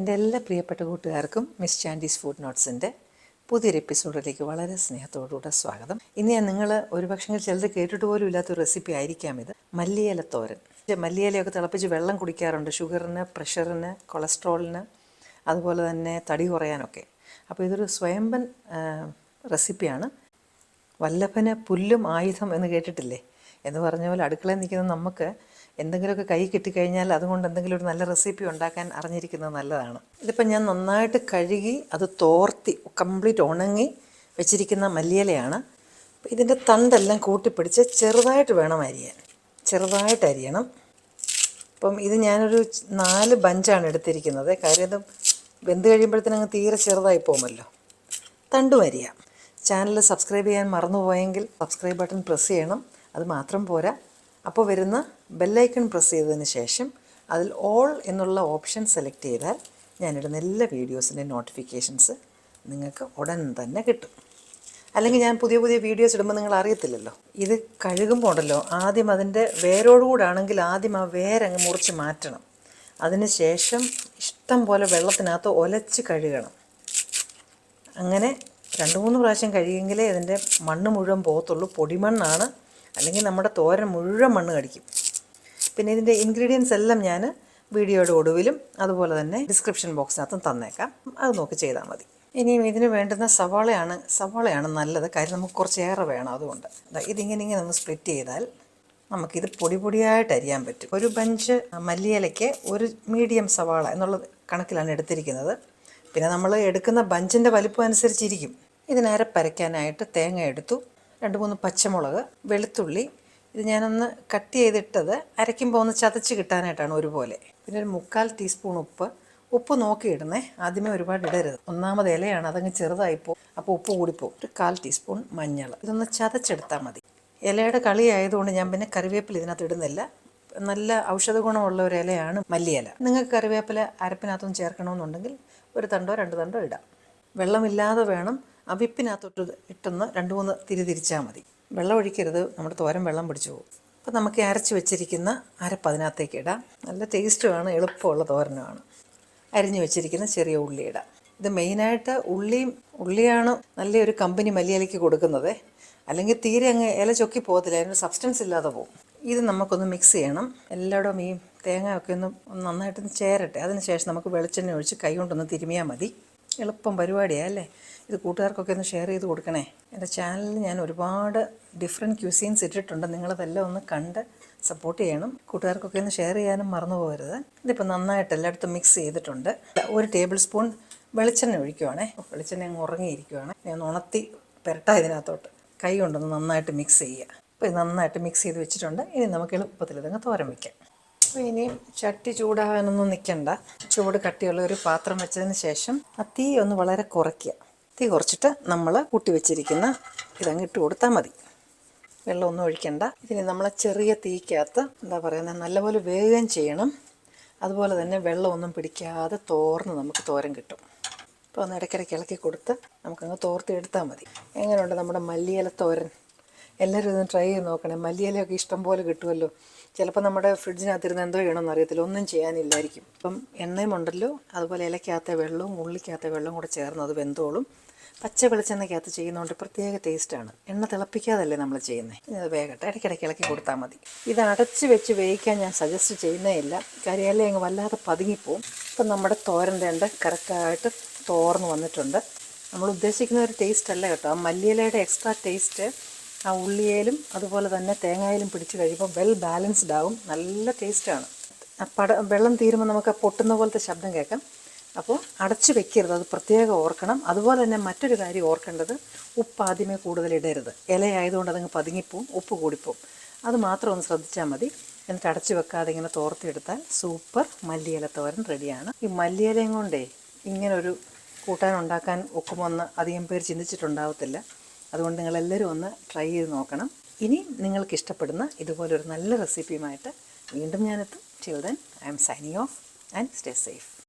എന്റെ എല്ലാ പ്രിയപ്പെട്ട കൂട്ടുകാർക്കും മിസ് ചാൻഡീസ് ഫുഡ് നോട്ട്സിന്റെ പുതിയൊരു എപ്പിസോഡിലേക്ക് വളരെ സ്നേഹത്തോടുകൂടെ സ്വാഗതം. ഇനി ഞാൻ നിങ്ങൾ ഒരുപക്ഷെ ചിലത് കേട്ടിട്ട് പോലും ഇല്ലാത്തൊരു റെസിപ്പി ആയിരിക്കാം ഇത്. മല്ലിയില തോരൻ. മല്ലിയിലയൊക്കെ തിളപ്പിച്ച് വെള്ളം കുടിക്കാറുണ്ട്. ഷുഗറിന് പ്രഷറിന് കൊളസ്ട്രോളിന് അതുപോലെ തന്നെ തടി കുറയാനൊക്കെ. അപ്പോൾ ഇതൊരു സ്വയംഭൻ റെസിപ്പിയാണ്. വല്ലഭന് പുല്ലും ആയുധം എന്ന് കേട്ടിട്ടില്ലേ? എന്ന് പറഞ്ഞ പോലെ അടുക്കളയിൽ നിൽക്കുന്ന നമുക്ക് എന്തെങ്കിലുമൊക്കെ കൈ കിട്ടിക്കഴിഞ്ഞാൽ അതുകൊണ്ട് എന്തെങ്കിലും ഒരു നല്ല റെസിപ്പി ഉണ്ടാക്കാൻ അറിഞ്ഞിരിക്കുന്നത് നല്ലതാണ്. ഇതിപ്പോൾ ഞാൻ നന്നായിട്ട് കഴുകി അത് തോർത്തി കംപ്ലീറ്റ് ഉണങ്ങി വെച്ചിരിക്കുന്ന മല്ലിയിലയാണ്. അപ്പോൾ ഇതിന്റെ തണ്ടെല്ലാം കൂട്ടിപ്പിടിച്ച് ചെറുതായിട്ട് വേണം അരിയാൻ. ചെറുതായിട്ട് അരിയണം. അപ്പം ഇത് ഞാനൊരു നാല് ബഞ്ചാണ് എടുത്തിരിക്കുന്നത്. കാര്യം ഇത് വെന്ത് കഴിയുമ്പോഴത്തേനും അങ്ങ് തീരെ ചെറുതായി പോകുമല്ലോ. തണ്ടും അരിയാം. ചാനൽ സബ്സ്ക്രൈബ് ചെയ്യാൻ മറന്നുപോയെങ്കിൽ സബ്സ്ക്രൈബ് ബട്ടൺ പ്രസ് ചെയ്യണം. അത് മാത്രം പോരാ. അപ്പോൾ വരുന്ന ബെല്ലൈക്കൺ പ്രസ് ചെയ്തതിന് ശേഷം അതിൽ ഓൾ എന്നുള്ള ഓപ്ഷൻ സെലക്ട് ചെയ്താൽ ഞാനിടുന്ന എല്ലാ വീഡിയോസിന്റെ നോട്ടിഫിക്കേഷൻസ് നിങ്ങൾക്ക് ഉടൻ തന്നെ കിട്ടും. അല്ലെങ്കിൽ ഞാൻ പുതിയ പുതിയ വീഡിയോസ് ഇടുമ്പോൾ നിങ്ങൾ അറിയത്തില്ലല്ലോ. ഇത് കഴുകുമ്പോൾ ഉണ്ടല്ലോ ആദ്യം അതിന്റെ വേരോടുകൂടാണെങ്കിൽ ആദ്യം ആ വേരങ്ങ് മുറിച്ച് മാറ്റണം. അതിന് ശേഷം ഇഷ്ടം പോലെ വെള്ളത്തിനകത്ത് ഒലച്ച് കഴുകണം. അങ്ങനെ രണ്ട് മൂന്ന് പ്രാവശ്യം കഴുകിയെങ്കിലേ ഇതിന്റെ മണ്ണ് മുഴുവൻ പോകത്തുള്ളൂ. പൊടിമണ്ണാണ് അല്ലെങ്കിൽ നമ്മുടെ തോരൻ മുഴുവൻ മണ്ണ് കടിക്കും. പിന്നെ ഇതിന്റെ ഇൻഗ്രീഡിയൻസ് എല്ലാം ഞാൻ വീഡിയോയുടെ ഒടുവിലും അതുപോലെ തന്നെ ഡിസ്ക്രിപ്ഷൻ ബോക്സിനകത്തും തന്നേക്കാം. അത് നോക്കി ചെയ്താൽ മതി. ഇനിയും ഇതിന് വേണ്ടുന്ന സവാളയാണ് സവാളയാണ് നല്ലത്. കാര്യം നമുക്ക് കുറച്ചേറെ വേണം അതുകൊണ്ട്. ഇതിങ്ങനെ ഇങ്ങനെ ഒന്ന് സ്പ്ലിറ്റ് ചെയ്താൽ നമുക്കിത് പൊടി പൊടിയായിട്ട് അരിയാൻ പറ്റും. ഒരു ബഞ്ച് മല്ലിയിലയ്ക്ക് ഒരു മീഡിയം സവാള എന്നുള്ള കണക്കിലാണ് എടുത്തിരിക്കുന്നത്. പിന്നെ നമ്മൾ എടുക്കുന്ന ബഞ്ചിന്റെ വലിപ്പം അനുസരിച്ചിരിക്കും. ഇതിനേരെ പരയ്ക്കാനായിട്ട് തേങ്ങ എടുത്തു. രണ്ട് മൂന്ന് പച്ചമുളക് വെളുത്തുള്ളി ഇത് ഞാനൊന്ന് കട്ട് ചെയ്തിട്ടത് അരയ്ക്കുമ്പോൾ ഒന്ന് ചതച്ച് കിട്ടാനായിട്ടാണ് ഒരുപോലെ. പിന്നെ ഒരു മുക്കാൽ ടീസ്പൂൺ ഉപ്പ്. ഉപ്പ് നോക്കിയിടുന്നേ. ആദ്യമേ ഒരുപാട് ഇടരുത്. ഒന്നാമത് ഇലയാണ് അതങ്ങ് ചെറുതായിപ്പോൾ അപ്പോൾ ഉപ്പ് കൂടിപ്പോവും. ഒരു കാൽ ടീസ്പൂൺ മഞ്ഞൾ. ഇതൊന്ന് ചതച്ചെടുത്താൽ മതി. ഇലയുടെ കളി ആയതുകൊണ്ട് ഞാൻ പിന്നെ കറിവേപ്പില ഇതിനകത്ത് ഇടുന്നില്ല. നല്ല ഔഷധ ഗുണമുള്ള ഒരു ഇലയാണ് മല്ലിയില. നിങ്ങൾക്ക് കറിവേപ്പില അരപ്പിനകത്തൊന്നും ചേർക്കണമെന്നുണ്ടെങ്കിൽ ഒരു തണ്ടോ രണ്ട് തണ്ടോ ഇടാം. വെള്ളമില്ലാതെ വേണം ആ വിപ്പിനകത്തോട്ട് ഇട്ടൊന്ന് രണ്ട് മൂന്ന് തിരി തിരിച്ചാൽ മതി. വെള്ളം ഒഴിക്കരുത്. നമ്മുടെ തോരൻ വെള്ളം പിടിച്ചു പോകും. അപ്പോൾ നമുക്ക് അരച്ച് വെച്ചിരിക്കുന്ന അരപ്പ് അതിനകത്തേക്ക് ഇടാം. നല്ല ടേസ്റ്റുമാണ് എളുപ്പമുള്ള തോരനുമാണ്. അരിഞ്ഞു വെച്ചിരിക്കുന്ന ചെറിയ ഉള്ളി ഇടാം. ഇത് മെയിനായിട്ട് ഉള്ളിയും ഉള്ളിയാണ് നല്ലൊരു കമ്പനി മല്ലിയിലയ്ക്ക് കൊടുക്കുന്നത്. അല്ലെങ്കിൽ തീരെ അങ്ങ് ഇല ചൊക്കി പോകത്തില്ല അതിന് സബ്സ്റ്റൻസ് ഇല്ലാതെ പോകും. ഇത് നമുക്കൊന്ന് മിക്സ് ചെയ്യണം. എല്ലായിടവും ഈ തേങ്ങ ഒക്കെ ഒന്ന് നന്നായിട്ടൊന്ന് ചേരട്ടെ. അതിന് ശേഷം നമുക്ക് വെളിച്ചെണ്ണ ഒഴിച്ച് കൈ കൊണ്ടൊന്ന് തിരുമിയാൽ മതി. എളുപ്പം പരിപാടിയാണ് അല്ലേ? ഇത് കൂട്ടുകാർക്കൊക്കെ ഒന്ന് ഷെയർ ചെയ്ത് കൊടുക്കണേ. എന്റെ ചാനലിൽ ഞാൻ ഒരുപാട് ഡിഫറെന്റ് ക്യൂസീൻസ് ഇട്ടിട്ടുണ്ട്. നിങ്ങളതെല്ലാം ഒന്ന് കണ്ട് സപ്പോർട്ട് ചെയ്യണം. കൂട്ടുകാർക്കൊക്കെ ഒന്ന് ഷെയർ ചെയ്യാനും മറന്നു പോകരുത്. ഇതിപ്പോൾ നന്നായിട്ട് എല്ലായിടത്തും മിക്സ് ചെയ്തിട്ടുണ്ട്. ഒരു ടേബിൾ സ്പൂൺ വെളിച്ചെണ്ണ ഒഴിക്കുവാണേ. വെളിച്ചെണ്ണ അങ്ങ് ഉറങ്ങിയിരിക്കുവാണ്. ഞാൻ ഉണത്തി പുരട്ട ഇതിനകത്തോട്ട്. കൈ കൊണ്ടൊന്ന് നന്നായിട്ട് മിക്സ് ചെയ്യുക. അപ്പോൾ ഇത് നന്നായിട്ട് മിക്സ് ചെയ്ത് വെച്ചിട്ടുണ്ട്. ഇനി നമുക്ക് എളുപ്പത്തിൽ ഇതങ്ങ് തോരൻ വയ്ക്കാം ഇനിയും ചട്ടി ചൂടാകാനൊന്നും നിൽക്കണ്ട ചൂട് കട്ടിയുള്ള ഒരു പാത്രം വെച്ചതിന് ശേഷം ആ തീ ഒന്ന് വളരെ കുറയ്ക്കുക. തീ കുറച്ചിട്ട് നമ്മൾ കൂട്ടി വെച്ചിരിക്കുന്ന ഇതങ്ങ് ഇട്ട് കൊടുത്താൽ മതി. വെള്ളമൊന്നും ഒഴിക്കണ്ട. ഇതിന് നമ്മൾ ചെറിയ തീക്കകത്ത് എന്താ പറയുന്നത് നല്ലപോലെ വേഗം ചെയ്യണം. അതുപോലെ തന്നെ വെള്ളമൊന്നും പിടിക്കാതെ തോർന്ന് നമുക്ക് തോരൻ കിട്ടും. അപ്പോൾ ഒന്ന് ഇടയ്ക്കിടയ്ക്ക് ഇളക്കി കൊടുത്ത് നമുക്കങ്ങ് തോർത്തി എടുത്താൽ മതി. എങ്ങനെയുണ്ട് നമ്മുടെ മല്ലിയില തോരൻ? എല്ലാവരും ഇതൊന്ന് ട്രൈ ചെയ്ത് നോക്കണേ. മല്ലിയിലൊക്കെ ഇഷ്ടം പോലെ കിട്ടുമല്ലോ. ചിലപ്പോൾ നമ്മുടെ ഫ്രിഡ്ജിനകത്തിരുന്ന് എന്തോ ചെയ്യണമെന്ന് അറിയത്തില്ല. ഒന്നും ചെയ്യാനില്ലായിരിക്കും. ഇപ്പം എണ്ണയും ഉണ്ടല്ലോ. അതുപോലെ ഇലക്കകത്തെ വെള്ളവും ഉള്ളിക്കകത്തെ വെള്ളവും കൂടെ ചേർന്ന് അത് വെന്തോളും. പച്ച വെളിച്ചെണ്ണയ്ക്കകത്ത് ചെയ്യുന്നതുകൊണ്ട് പ്രത്യേക ടേസ്റ്റാണ് എണ്ണ തിളപ്പിക്കാതല്ലേ നമ്മൾ ചെയ്യുന്നത് അത് വേഗട്ടെ. ഇടയ്ക്കിടയ്ക്ക് ഇളക്കി കൊടുത്താൽ മതി. ഇത് അടച്ച് വെച്ച് വേവിക്കാൻ ഞാൻ സജസ്റ്റ് ചെയ്യുന്നേ ഇല്ല. കരിയല്ലേ അങ്ങ് വല്ലാതെ പതുങ്ങിപ്പോവും. ഇപ്പം നമ്മുടെ തോരൻ രണ്ട് കറക്റ്റായിട്ട് തോർന്ന് വന്നിട്ടുണ്ട്. നമ്മൾ ഉദ്ദേശിക്കുന്ന ഒരു ടേസ്റ്റ് അല്ല കേട്ടോ. ആ മല്ലിയിലയുടെ എക്സ്ട്രാ ടേസ്റ്റ് ആ ഉള്ളിയേലും അതുപോലെ തന്നെ തേങ്ങയിലും പിടിച്ച് കഴിയുമ്പോൾ വെൽ ബാലൻസ്ഡ് ആവും. നല്ല ടേസ്റ്റാണ് പട വെള്ളം തീരുമ്പോൾ നമുക്ക് പൊട്ടുന്ന പോലത്തെ ശബ്ദം കേൾക്കാം. അപ്പോൾ അടച്ചു വെക്കരുത്. അത് പ്രത്യേകം ഓർക്കണം. അതുപോലെ തന്നെ മറ്റൊരു കാര്യം ഓർക്കേണ്ടത് ഉപ്പ് ആദ്യമേ കൂടുതൽ ഇടരുത്. ഇലയായതുകൊണ്ട് അതങ്ങ് പതുങ്ങിപ്പോവും ഉപ്പ് കൂടിപ്പോവും. അത് മാത്രം ഒന്ന് ശ്രദ്ധിച്ചാൽ മതി. എന്നിട്ട് അടച്ചു വെക്കാതെ ഇങ്ങനെ തോർത്തിയെടുത്താൽ സൂപ്പർ മല്ലിയില തോരൻ റെഡിയാണ് ഈ മല്ലിയിലയും കൊണ്ടേ ഇങ്ങനൊരു കൂട്ടാൻ ഉണ്ടാക്കാൻ ഒക്കുമെന്ന് അധികം പേര് ചിന്തിച്ചിട്ടുണ്ടാവത്തില്ല. അതുകൊണ്ട് നിങ്ങളെല്ലാവരും ഒന്ന് ട്രൈ ചെയ്ത് നോക്കണം. ഇനി നിങ്ങൾക്ക് ഇഷ്ടപ്പെടുന്ന ഇതുപോലൊരു നല്ല റെസിപ്പിയുമായിട്ട് വീണ്ടും ഞാനെത്തും. Children I'm signing off and stay safe